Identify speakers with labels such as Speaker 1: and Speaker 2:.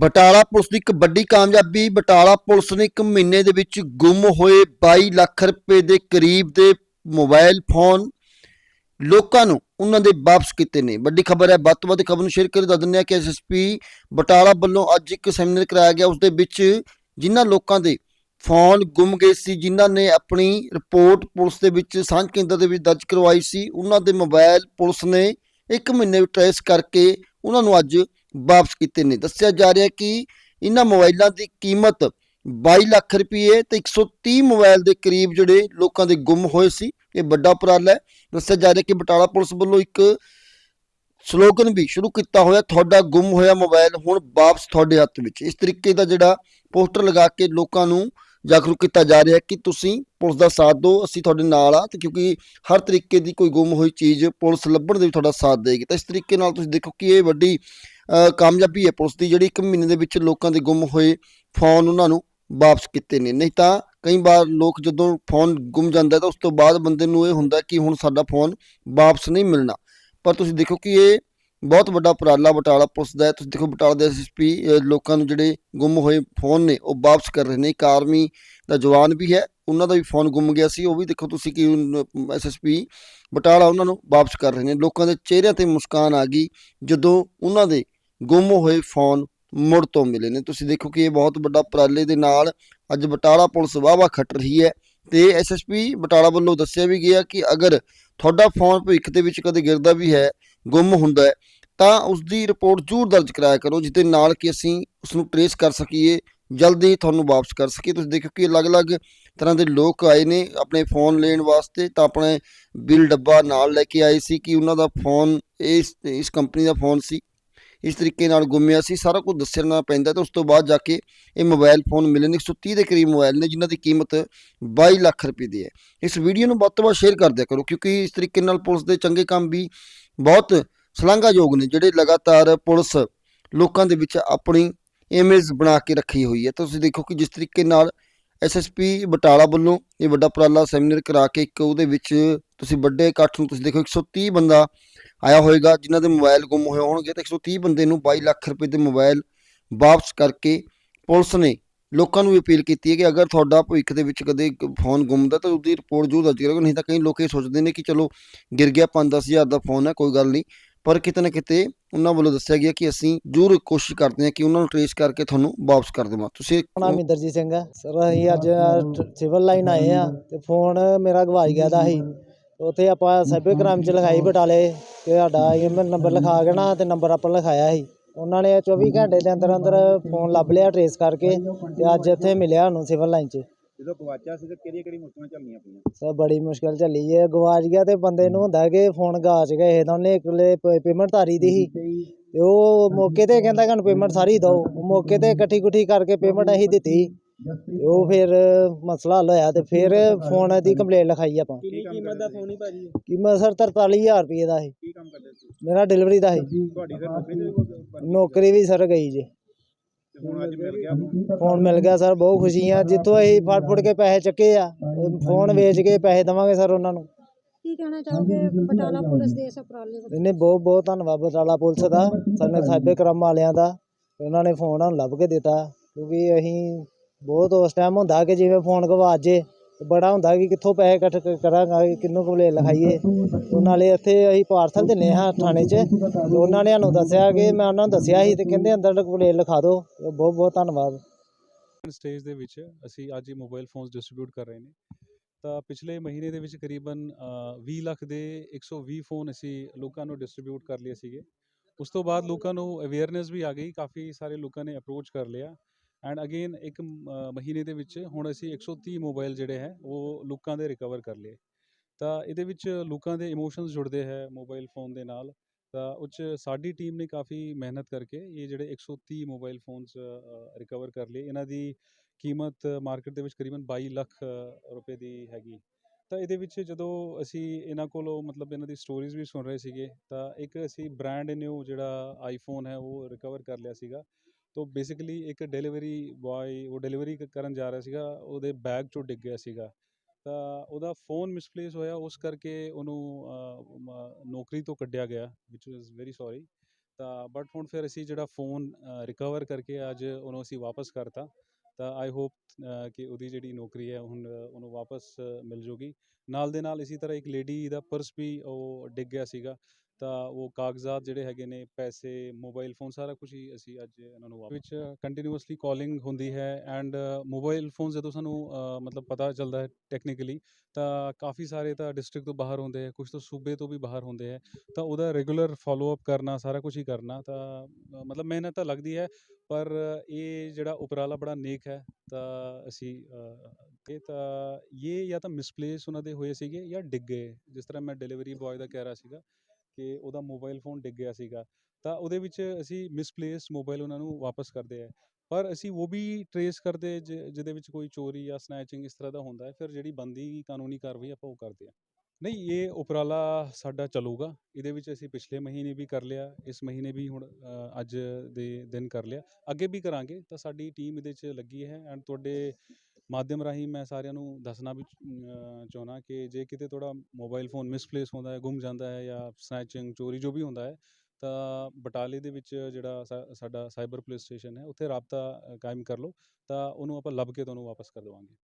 Speaker 1: Batala police ਦੀ ਇੱਕ ਵੱਡੀ ਕਾਮਯਾਬੀ, ਬਟਾਲਾ ਪੁਲਿਸ ਨੇ ਇੱਕ ਮਹੀਨੇ ਦੇ ਵਿੱਚ ਗੁੰਮ ਹੋਏ 22 ਲੱਖ ਰੁਪਏ ਦੇ ਕਰੀਬ ਦੇ ਮੋਬਾਈਲ ਫੋਨ ਲੋਕਾਂ ਨੂੰ ਉਹਨਾਂ ਦੇ ਵਾਪਸ ਕੀਤੇ ਨੇ। ਵੱਡੀ ਖਬਰ ਹੈ, ਵੱਧ ਤੋਂ ਵੱਧ ਖਬਰ ਨੂੰ ਸ਼ੇਅਰ ਕਰ ਦੱਸ ਦਿੰਦੇ ਹਾਂ ਕਿ ਐਸਐਸਪੀ ਬਟਾਲਾ ਵੱਲੋਂ ਅੱਜ ਇੱਕ ਸੈਮੀਨਾਰ ਕਰਾਇਆ ਗਿਆ। ਉਸ ਦੇ ਵਿੱਚ ਜਿਨ੍ਹਾਂ ਲੋਕਾਂ ਦੇ ਫੋਨ ਗੁੰਮ ਗਏ ਸੀ, ਜਿਨ੍ਹਾਂ ਨੇ ਆਪਣੀ ਰਿਪੋਰਟ ਪੁਲਿਸ ਦੇ ਵਿੱਚ ਸਾਂਝ ਕੇਂਦਰ ਦੇ ਵਿੱਚ ਦਰਜ ਕਰਵਾਈ ਸੀ, ਉਹਨਾਂ ਦੇ ਮੋਬਾਈਲ ਪੁਲਿਸ ਨੇ ਇੱਕ ਮਹੀਨੇ ਵਿੱਚ ਟ੍ਰੇਸ ਕਰਕੇ ਉਹਨਾਂ ਨੂੰ ਅੱਜ ਵਾਪਸ ਕੀਤੇ ਨੇ। ਦੱਸਿਆ ਜਾ ਰਿਹਾ ਕਿ ਇਹਨਾਂ ਮੋਬਾਈਲਾਂ ਦੀ ਕੀਮਤ 22 ਲੱਖ ਰੁਪਏ ਤੇ 130 ਮੋਬਾਈਲ ਦੇ ਕਰੀਬ ਜਿਹੜੇ ਲੋਕਾਂ ਦੇ ਗੁੰਮ ਹੋਏ ਸੀ, ਇਹ ਵੱਡਾ ਉਪਰਾਲਾ ਹੈ। ਦੱਸਿਆ ਜਾ ਰਿਹਾ ਕਿ ਬਟਾਲਾ ਪੁਲਿਸ ਵੱਲੋਂ ਇੱਕ ਸਲੋਗਨ ਵੀ ਸ਼ੁਰੂ ਕੀਤਾ ਹੋਇਆ, ਤੁਹਾਡਾ ਗੁੰਮ ਹੋਇਆ ਮੋਬਾਈਲ ਹੁਣ ਵਾਪਸ ਤੁਹਾਡੇ ਹੱਥ ਵਿੱਚ। ਇਸ ਤਰੀਕੇ ਦਾ ਜਿਹੜਾ ਪੋਸਟਰ ਲਗਾ ਕੇ ਲੋਕਾਂ ਨੂੰ ਜਾਗਰੂਕ ਕੀਤਾ ਜਾ ਰਿਹਾ ਹੈ ਕਿ ਤੁਸੀਂ ਪੁਲਿਸ ਦਾ ਸਾਥ ਦਿਓ, ਅਸੀਂ ਤੁਹਾਡੇ ਨਾਲ ਆ ਤੇ ਕਿਉਂਕਿ ਹਰ ਤਰੀਕੇ ਦੀ ਕੋਈ ਗੁੰਮ ਹੋਈ ਚੀਜ਼ ਪੁਲਿਸ ਲੱਭਣ ਦੇ ਵੀ ਤੁਹਾਡਾ ਸਾਥ ਦੇਗੀ। ਤਾਂ ਇਸ ਤਰੀਕੇ ਨਾਲ ਤੁਸੀਂ ਦੇਖੋ ਕਿ ਇਹ ਵੱਡੀ ਕਾਮਯਾਬੀ ਹੈ। ਪੁਲਿਸ ਦੀ ਜਿਹੜੀ ਇੱਕ ਮਹੀਨੇ ਦੇ ਵਿੱਚ ਲੋਕਾਂ ਦੇ ਗੁੰਮ ਹੋਏ ਫੋਨ ਉਹਨਾਂ ਨੂੰ ਵਾਪਸ ਕੀਤੇ ਨੇ। ਨਹੀਂ ਤਾਂ ਕਈ ਵਾਰ ਲੋਕ ਜਦੋਂ ਫੋਨ ਗੁੰਮ ਜਾਂਦਾ ਤਾਂ ਉਸ ਤੋਂ ਬਾਅਦ ਬੰਦੇ ਨੂੰ ਇਹ ਹੁੰਦਾ ਕਿ ਹੁਣ ਸਾਡਾ ਫੋਨ ਵਾਪਸ ਨਹੀਂ ਮਿਲਣਾ। ਪਰ ਤੁਸੀਂ ਦੇਖੋ ਕਿ ਇਹ ਬਹੁਤ ਵੱਡਾ ਉਪਰਾਲਾ ਬਟਾਲਾ ਪੁਲਿਸ ਦਾ ਹੈ। ਤੁਸੀਂ ਦੇਖੋ ਬਟਾਲਾ ਦੇ ਐਸਐਸਪੀ ਲੋਕਾਂ ਨੂੰ ਜਿਹੜੇ ਗੁੰਮ ਹੋਏ ਫੋਨ ਨੇ ਉਹ ਵਾਪਸ ਕਰ ਰਹੇ ਨੇ। ਇੱਕ ਆਰਮੀ ਦਾ ਜਵਾਨ ਵੀ ਹੈ, ਉਹਨਾਂ ਦਾ ਵੀ ਫੋਨ ਗੁੰਮ ਗਿਆ ਸੀ। ਉਹ ਵੀ ਦੇਖੋ ਤੁਸੀਂ ਕਿ ਐਸਐਸਪੀ ਬਟਾਲਾ ਉਹਨਾਂ ਨੂੰ ਵਾਪਸ ਕਰ ਰਹੇ ਨੇ। ਲੋਕਾਂ ਦੇ ਚਿਹਰਿਆਂ ਤੇ ਮੁਸਕਾਨ ਆ ਗਈ ਜਦੋਂ ਉਹਨਾਂ ਦੇ ਗੁੰਮ ਹੋਏ ਫੋਨ ਮੁੜ ਤੋਂ ਮਿਲੇ ਨੇ। ਤੁਸੀਂ ਦੇਖੋ ਕਿ ਇਹ ਬਹੁਤ ਵੱਡਾ ਉਪਰਾਲੇ ਦੇ ਨਾਲ ਅੱਜ ਬਟਾਲਾ ਪੁਲਿਸ ਵਾਹਵਾ ਖੱਟ ਰਹੀ ਹੈ ਤੇ ਐਸਐਸਪੀ ਬਟਾਲਾ ਵੱਲੋਂ ਦੱਸਿਆ ਵੀ ਗਿਆ ਕਿ ਅਗਰ ਤੁਹਾਡਾ ਫੋਨ ਭਵਿੱਖ ਦੇ ਵਿੱਚ ਕਦੇ ਗਿਰਦਾ ਵੀ ਹੈ, ਗੁੰਮ ਹੁੰਦਾ ਹੈ, ਤਾਂ ਉਸ ਦੀ ਰਿਪੋਰਟ ਜ਼ਰੂਰ ਦਰਜ ਕਰਾਇਆ ਕਰੋ, ਜਿਹਦੇ ਨਾਲ ਕਿ ਅਸੀਂ ਉਸ ਨੂੰ ਟਰੇਸ ਕਰ ਸਕੀਏ, ਜਲਦੀ ਤੁਹਾਨੂੰ ਵਾਪਸ ਕਰ ਸਕੀਏ। ਤੁਸੀਂ ਦੇਖੋ ਕਿ ਅਲੱਗ-ਅਲੱਗ ਤਰ੍ਹਾਂ ਦੇ ਲੋਕ ਆਏ ਨੇ ਆਪਣੇ ਫੋਨ ਲੈਣ ਵਾਸਤੇ, ਤਾਂ ਆਪਣੇ ਬਿੱਲ ਡੱਬਾ ਨਾਲ ਲੈ ਕੇ ਆਏ ਸੀ ਕਿ ਉਹਨਾਂ ਦਾ ਫੋਨ, ਇਸ ਇਸ ਕੰਪਨੀ ਦਾ ਫੋਨ ਸੀ। ਇਸ ਤਰੀਕੇ ਨਾਲ ਗੁੰਮਿਆ ਸੀ, ਸਾਰਾ ਕੁਝ ਦੱਸਣਾ ਪੈਂਦਾ ਤੇ ਉਸ ਤੋਂ ਬਾਅਦ ਜਾ ਕੇ ਇਹ ਮੋਬਾਈਲ ਫੋਨ ਮਿਲੇ ਨੇ 130 ਦੇ ਕਰੀਬ ਮੋਬਾਈਲ ਨੇ, ਜਿਨ੍ਹਾਂ ਦੀ ਕੀਮਤ 22 ਲੱਖ ਰੁਪਏ ਦੀ ਹੈ। ਇਸ ਵੀਡੀਓ ਨੂੰ ਵੱਧ ਤੋਂ ਵੱਧ ਸ਼ੇਅਰ ਕਰ ਦਿਆ ਕਰੋ, ਕਿਉਂਕਿ ਇਸ ਤਰੀਕੇ ਨਾਲ ਪੁਲਿਸ ਦੇ ਚੰਗੇ ਕੰਮ ਵੀ ਬਹੁਤ ਸ਼ਲਾਘਾਯੋਗ ਨੇ, ਜਿਹੜੇ ਲਗਾਤਾਰ ਪੁਲਿਸ ਲੋਕਾਂ ਦੇ ਵਿੱਚ ਆਪਣੀ ਇਮੇਜ ਬਣਾ ਕੇ ਰੱਖੀ ਹੋਈ ਹੈ। ਤਾਂ ਤੁਸੀਂ ਦੇਖੋ ਕਿ ਜਿਸ ਤਰੀਕੇ ਨਾਲ ਐਸਐਸਪੀ ਬਟਾਲਾ ਵੱਲੋਂ ਇਹ ਵੱਡਾ ਉਪਰਾਲਾ ਸੈਮੀਨਾਰ ਕਰਾ ਕੇ ਇੱਕ ਉਹਦੇ ਵਿੱਚ ਤੁਸੀਂ ਵੱਡੇ ਇਕੱਠ ਨੂੰ ਤੁਸੀਂ ਦੇਖੋ 130 ਬੰਦਾ ਆਇਆ ਹੋਏਗਾ, ਜਿਨ੍ਹਾਂ ਦੇ ਮੋਬਾਈਲ ਗੁੰਮ ਹੋਏ ਹੋਣਗੇ ਤਾਂ 130 ਬੰਦੇ ਨੂੰ 22 ਲੱਖ ਰੁਪਏ ਦੇ ਮੋਬਾਈਲ ਵਾਪਸ ਕਰਕੇ ਪੁਲਿਸ ਨੇ ਲੋਕਾਂ ਨੂੰ ਅਪੀਲ ਕੀਤੀ ਹੈ ਕਿ ਅਗਰ ਤੁਹਾਡਾ ਭਵਿੱਖ ਦੇ ਵਿੱਚ ਕਦੇ ਫੋਨ ਗੁੰਮਦਾ ਤਾਂ ਉਹਦੀ ਰਿਪੋਰਟ ਜ਼ਰੂਰ ਦਰਜ ਕਰੋ, ਨਹੀਂ ਤਾਂ ਕਈ ਲੋਕ ਇਹ ਸੋਚਦੇ ਨੇ ਕਿ ਚਲੋ ਗਿਰ ਗਿਆ 5-10 ਹਜ਼ਾਰ ਦਾ ਫੋਨ ਹੈ, ਕੋਈ ਗੱਲ ਨਹੀਂ। ਪਰ ਕਿਤੇ ਨਾ ਕਿਤੇ ਉਹਨਾਂ ਵੱਲੋਂ ਦੱਸਿਆ ਗਿਆ ਕਿ ਅਸੀਂ ਜ਼ਰੂਰ ਕੋਸ਼ਿਸ਼ ਕਰਦੇ ਹਾਂ ਕਿ ਉਹਨਾਂ ਨੂੰ ਟ੍ਰੇਸ ਕਰਕੇ ਤੁਹਾਨੂੰ ਵਾਪਸ ਕਰ ਦੇਵਾਂ। ਤੁਸੀਂ
Speaker 2: ਨਾਮ ਇੰਦਰਜੀਤ ਸਿੰਘ ਹੈ। ਸਰ, ਅਸੀਂ ਅੱਜ ਸਿਵਲ ਲਾਈਨ ਆਏ ਆ ਤੇ ਫੋਨ ਮੇਰਾ ਗਵਾਚ ਗਿਆ ਦਾ ਸੀ। ਉੱਥੇ ਆਪਾਂ ਸਾਈਬਰ ਕ੍ਰਾਈਮ ਚ ਲਿਖਾਈ ਬਟਾਲੇ ਤੇ ਸਾਡਾ ਈਮੇਲ ਨੰਬਰ ਲਿਖਾ ਕੇ ਨਾ ਤੇ ਨੰਬਰ ਆਪਾਂ ਲਿਖਾਇਆ ਸੀ। ਉਹਨਾਂ ਨੇ 24 ਘੰਟੇ ਦੇ ਅੰਦਰ ਅੰਦਰ ਫੋਨ ਲੱਭ ਲਿਆ ਟਰੇਸ ਕਰਕੇ ਤੇ ਅੱਜ ਇੱਥੇ ਮਿਲਿਆ ਸਾਨੂੰ ਸਿਵਲ ਲਾਈਨ 'ਚ।
Speaker 3: ਜਦੋਂ ਗਵਾਚਿਆ ਸੀ ਤੇ ਕਿਹੜੀਆਂ ਕਿਹੜੀਆਂ ਮੁਸ਼ਕਲਾਂ ਚੱਲਣੀਆਂ ਪਈਆਂ?
Speaker 2: ਸਰ ਬੜੀ ਮੁਸ਼ਕਲ ਚੱਲੀ ਏ ਗਵਾਚ ਗਿਆ ਤੇ ਬੰਦੇ ਨੂੰ ਹੁੰਦਾ ਕਿ ਫੋਨ ਗਵਾਚ ਗਏ ਤਾਂ ਉਹਨੇ ਇਕੱਲੇ ਪੇਮੈਂਟ ਤਾਰੀ ਦੀ ਸੀ। ਤੇ ਉਹ ਮੌਕੇ ਤੇ ਕਹਿੰਦਾ ਕਿ ਪੇਮੈਂਟ ਸਾਰੀ ਦਿਓ। ਮੌਕੇ ਤੇ ਇਕੱਠੀ ਕੁੱਠੀ ਕਰਕੇ ਪੇਮੈਂਟ ਅਸੀਂ ਦਿੱਤੀ। ਤੇ ਉਹ ਫਿਰ ਮਸਲਾ ਹੱਲ ਹੋਇਆ ਤੇ ਫਿਰ ਫੋਨ ਦੀ ਕੰਪਲੇਂਟ ਲਿਖਾਈ ਆਪਾਂ।
Speaker 3: ਕਿੰਨੀ ਕੀਮਤ ਦਾ ਫੋਨ ਹੀ ਭਾਜੀ
Speaker 2: ਕੀਮਤ ਸਰ 43000 ਰੁਪਏ ਦਾ ਸੀ
Speaker 3: ਕੀ ਕੰਮ ਕਰਦੇ ਸੀ?
Speaker 2: ਮੇਰਾ ਡਿਲੀਵਰੀ ਦਾ ਸੀ
Speaker 3: ਤੁਹਾਡੀ ਨੌਕਰੀ ਤੇ ਵੀ ਕੋਈ-
Speaker 2: ਨੌਕਰੀ ਵੀ ਸਰ ਗਈ ਜੇ।
Speaker 3: ਤੇ ਹੁਣ ਅੱਜ ਮਿਲ ਗਿਆ ਫੋਨ
Speaker 2: ਫੋਨ ਮਿਲ ਗਿਆ ਸਰ ਬਹੁਤ ਖੁਸ਼ੀ ਆ। ਜਿੱਥੋਂ ਅਸੀਂ ਫੜ ਫੁੜ ਕੇ ਪੈਸੇ ਚੱਕੇ ਆ ਉਹ ਫੋਨ ਵੇਚ ਕੇ ਪੈਸੇ ਦੇਵਾਂਗੇ ਸਰ ਉਹਨਾਂ ਨੂੰ।
Speaker 4: ਕੀ ਕਹਿਣਾ ਚਾਹੋਗੇ ਬਟਾਲਾ ਪੁਲਿਸ ਦੇ ਇਸ ਉਪਰਾਲੇ ਬਾਰੇ
Speaker 2: ਇਹਨੇ ਬਹੁਤ ਬਹੁਤ ਧੰਨਵਾਦ ਬਟਾਲਾ ਪੁਲਿਸ ਦਾ। ਸਾਨੂੰ ਸਾਬੇ ਕਰਮ ਵਾਲਿਆਂ ਦਾ। ਉਹਨਾਂ ਨੇ ਫੋਨ ਸਾਨੂੰ ਲੱਭ ਕੇ ਦਿੱਤਾ ਕਿਉਂਕਿ ਅਸੀਂ ਬਹੁਤ ਉਸ ਟਾਈਮ ਹੁੰਦਾ ਕਿ ਜਿਵੇਂ ਫੋਨ ਗਵਾਚ ਜੇ ਬੜਾ ਹੁੰਦਾ ਕਿ ਕਿੱਥੋਂ ਪੈਸੇ ਇਕੱਠੇ ਕਰਾਂਗੇ ਕਿੰਨੂੰ ਕੋਲੇ ਲਿਖਾਈਏ। ਤੇ ਨਾਲੇ ਇੱਥੇ ਅਸੀਂ ਪਾਰਸਲ ਦਿੰਨੇ ਹਾਂ ਥਾਣੇ 'ਚ। ਉਹਨਾਂ ਨੇ ਸਾਨੂੰ ਦੱਸਿਆ ਕਿ ਮੈਂ ਉਹਨਾਂ ਨੂੰ ਦੱਸਿਆ ਸੀ ਤੇ ਕਹਿੰਦੇ ਅੰਦਰ ਕੋਲੇ ਲਿਖਾ ਦਿਓ। ਬਹੁਤ ਬਹੁਤ ਧੰਨਵਾਦ।
Speaker 5: ਸਟੇਜ ਦੇ ਵਿੱਚ ਅਸੀਂ ਅੱਜ ਇਹ ਮੋਬਾਈਲ ਫੋਨਸ ਡਿਸਟ੍ਰੀਬਿਊਟ ਕਰ ਰਹੇ ਨੇ। ਤਾਂ ਪਿਛਲੇ ਮਹੀਨੇ ਦੇ ਵਿੱਚ ਕਰੀਬਨ ਅ, 20 ਲੱਖ ਦੇ 120 ਫੋਨ ਅਸੀਂ ਲੋਕਾਂ ਨੂੰ ਡਿਸਟ੍ਰੀਬਿਊਟ ਕਰ ਲਏ ਸੀਗੇ। ਉਸ ਤੋਂ ਬਾਅਦ ਲੋਕਾਂ ਨੂੰ ਅਵੇਅਰਨੈਸ ਵੀ ਆ ਗਈ। ਕਾਫੀ ਸਾਰੇ ਲੋਕਾਂ ਨੇ ਅਪਰੋਚ ਕਰ ਲਿਆ। ਐਂਡ ਅਗੇਨ ਇੱਕ ਮਹੀਨੇ ਦੇ ਵਿੱਚ ਹੁਣ ਅਸੀਂ 130 ਮੋਬਾਈਲ ਜਿਹੜੇ ਹੈ, ਉਹ ਲੋਕਾਂ ਦੇ ਰਿਕਵਰ ਕਰ ਲਏ। ਤਾਂ ਇਹਦੇ ਵਿੱਚ ਲੋਕਾਂ ਦੇ ਇਮੋਸ਼ਨਸ ਜੁੜਦੇ ਹੈ ਮੋਬਾਈਲ ਫੋਨ ਦੇ ਨਾਲ। ਤਾਂ ਉਹ 'ਚ ਸਾਡੀ ਟੀਮ ਨੇ ਕਾਫੀ ਮਿਹਨਤ ਕਰਕੇ ਇਹ ਜਿਹੜੇ 130 ਮੋਬਾਈਲ ਫੋਨਸ ਰਿਕਵਰ ਕਰ ਲਏ। ਇਹਨਾਂ ਦੀ ਕੀਮਤ ਮਾਰਕੀਟ ਦੇ ਵਿੱਚ ਕਰੀਬਨ 22 ਲੱਖ ਰੁਪਏ ਦੀ ਹੈਗੀ। ਤਾਂ ਇਹਦੇ ਵਿੱਚ ਜਦੋਂ ਅਸੀਂ ਇਹਨਾਂ ਕੋਲੋਂ ਮਤਲਬ ਇਹਨਾਂ ਦੀ ਸਟੋਰੀਜ਼ ਵੀ ਸੁਣ ਰਹੇ ਸੀਗੇ, ਤਾਂ ਇੱਕ ਅਸੀਂ ਬ੍ਰਾਂਡ ਨਿਊ ਜਿਹੜਾ ਆਈਫੋਨ ਹੈ ਉਹ ਰਿਕਵਰ ਕਰ ਲਿਆ ਸੀਗਾ। ਤਾਂ ਬੇਸਿਕਲੀ ਇੱਕ ਡਿਲੀਵਰੀ ਬੋਆਏ ਉਹ ਡਿਲੀਵਰੀ ਕਰਨ ਜਾ ਰਿਹਾ ਸੀਗਾ, ਉਹਦੇ ਬੈਗ ਚੋਂ ਡਿੱਗ ਗਿਆ ਸੀਗਾ। ਤਾਂ ਉਹਦਾ ਫੋਨ ਮਿਸਪਲੇਸ ਹੋਇਆ, ਉਸ ਕਰਕੇ ਉਹਨੂੰ ਨੌਕਰੀ ਤੋਂ ਕੱਢਿਆ ਗਿਆ ਵਿਚ ਵਾਸ ਵੈਰੀ ਸੌਰੀ ਤਾਂ ਬਟ ਹੁਣ ਫਿਰ ਅਸੀਂ ਜਿਹੜਾ ਫੋਨ ਰਿਕਵਰ ਕਰਕੇ ਅੱਜ ਉਹਨੂੰ ਅਸੀਂ ਵਾਪਸ ਕਰਤਾ। ਤਾਂ ਆਈ ਹੋਪ ਕਿ ਉਹਦੀ ਜਿਹੜੀ ਨੌਕਰੀ ਹੈ ਹੁਣ ਉਹਨੂੰ ਵਾਪਸ ਮਿਲ ਜੂਗੀ। ਨਾਲ ਦੇ ਨਾਲ ਇਸੇ ਤਰ੍ਹਾਂ ਇੱਕ ਲੇਡੀ ਦਾ ਪਰਸ ਵੀ ਉਹ ਡਿੱਗ ਗਿਆ ਸੀਗਾ। ਤਾਂ ਉਹ ਕਾਗਜ਼ਾਤ ਜਿਹੜੇ ਹੈਗੇ ਨੇ ਪੈਸੇ ਮੋਬਾਈਲ ਫੋਨ ਸਾਰਾ ਕੁਝ ਹੀ ਅਸੀਂ ਅੱਜ ਇਹਨਾਂ ਨੂੰ ਵਾਪਸ ਵਿੱਚ ਕੰਟੀਨਿਊਸਲੀ ਕਾਲਿੰਗ ਹੁੰਦੀ ਹੈ ਐਂਡ ਮੋਬਾਈਲ ਫੋਨ ਜਦੋਂ ਸਾਨੂੰ ਮਤਲਬ ਪਤਾ ਚੱਲਦਾ ਹੈ ਟੈਕਨੀਕਲੀ ਤਾਂ ਕਾਫੀ ਸਾਰੇ ਤਾਂ ਡਿਸਟ੍ਰਿਕਟ ਤੋਂ ਬਾਹਰ ਹੁੰਦੇ ਹੈ ਕੁਝ ਤਾਂ ਸੂਬੇ ਤੋਂ ਵੀ ਬਾਹਰ ਹੁੰਦੇ ਹੈ। ਤਾਂ ਉਹਦਾ ਰੈਗੂਲਰ ਫਾਲੋ ਅਪ ਕਰਨਾ ਸਾਰਾ ਕੁਝ ਹੀ ਕਰਨਾ ਤਾਂ ਮਤਲਬ ਮਿਹਨਤ ਤਾਂ ਲੱਗਦੀ ਹੈ। ਪਰ ਇਹ ਜਿਹੜਾ ਉਪਰਾਲਾ ਬੜਾ ਨੇਕ ਹੈ, ਤਾਂ ਅਸੀਂ ਇਹ ਤਾਂ ਇਹ ਜਾਂ ਤਾਂ ਮਿਸਪਲੇਸ ਉਹਨਾਂ ਦੇ ਹੋਏ ਸੀਗੇ ਜਾਂ ਡਿੱਗ ਗਏ। ਜਿਸ ਤਰ੍ਹਾਂ ਮੈਂ ਡਿਲੀਵਰੀ ਬॉय ਦਾ ਕਹਿ ਰਿਹਾ ਸੀਗਾ ਕਿ ਉਹਦਾ ਮੋਬਾਈਲ ਫੋਨ ਡਿੱਗ ਗਿਆ ਸੀਗਾ, ਤਾਂ ਉਹਦੇ ਵਿੱਚ ਅਸੀਂ ਮਿਸਪਲੇਸ ਮੋਬਾਈਲ ਉਹਨਾਂ ਨੂੰ ਵਾਪਸ ਕਰਦੇ ਆ ਪਰ ਅਸੀਂ ਉਹ ਵੀ ਟਰੇਸ ਕਰਦੇ ਜਿਹਦੇ ਵਿੱਚ ਕੋਈ ਚੋਰੀ ਜਾਂ ਸਨੈਚਿੰਗ ਇਸ ਤਰ੍ਹਾਂ ਦਾ ਹੁੰਦਾ ਹੈ, ਫਿਰ ਜਿਹੜੀ ਬੰਦੀ ਕਾਨੂੰਨੀ ਕਾਰਵਾਈ ਆਪਾਂ ਉਹ ਕਰਦੇ ਆ ਨਹੀਂ ਇਹ ਉਪਰਾਲਾ ਸਾਡਾ ਚੱਲੂਗਾ। ਇਹਦੇ ਵਿੱਚ ਅਸੀਂ ਪਿਛਲੇ ਮਹੀਨੇ ਵੀ ਕਰ ਲਿਆ ਇਸ ਮਹੀਨੇ ਵੀ ਹੁਣ ਅ, ਅੱਜ ਦੇ ਦਿਨ ਕਰ ਲਿਆ। ਅੱਗੇ ਵੀ ਕਰਾਂਗੇ ਤਾਂ ਸਾਡੀ ਟੀਮ ਇਹਦੇ 'ਚ ਲੱਗੀ ਹੈ ਐਂਡ ਤੁਹਾਡੇ ਮਾਧਿਅਮ ਰਾਹੀਂ ਮੈਂ ਸਾਰਿਆਂ ਨੂੰ ਦੱਸਣਾ ਵੀ ਅ, ਚਾਹੁੰਦਾ ਕਿ ਜੇ ਕਿਤੇ ਤੁਹਾਡਾ ਮੋਬਾਈਲ ਫੋਨ ਮਿਸਪਲੇਸ ਹੁੰਦਾ ਹੈ ਗੁੰਮ ਜਾਂਦਾ ਹੈ ਜਾਂ ਸਨੈਚਿੰਗ ਚੋਰੀ ਜੋ ਵੀ ਹੁੰਦਾ ਹੈ ਤਾਂ ਬਟਾਲੇ ਦੇ ਵਿੱਚ ਜਿਹੜਾ ਸਾ- ਸਾਡਾ ਸਾਈਬਰ ਪੁਲਿਸ ਸਟੇਸ਼ਨ ਹੈ ਉੱਥੇ ਰਾਬਤਾ ਅ, ਕਾਇਮ ਕਰ ਲਓ। ਤਾਂ ਉਹਨੂੰ ਆਪਾਂ ਲੱਭ ਕੇ ਤੁਹਾਨੂੰ ਵਾਪਸ ਕਰ ਦੇਵਾਂਗੇ।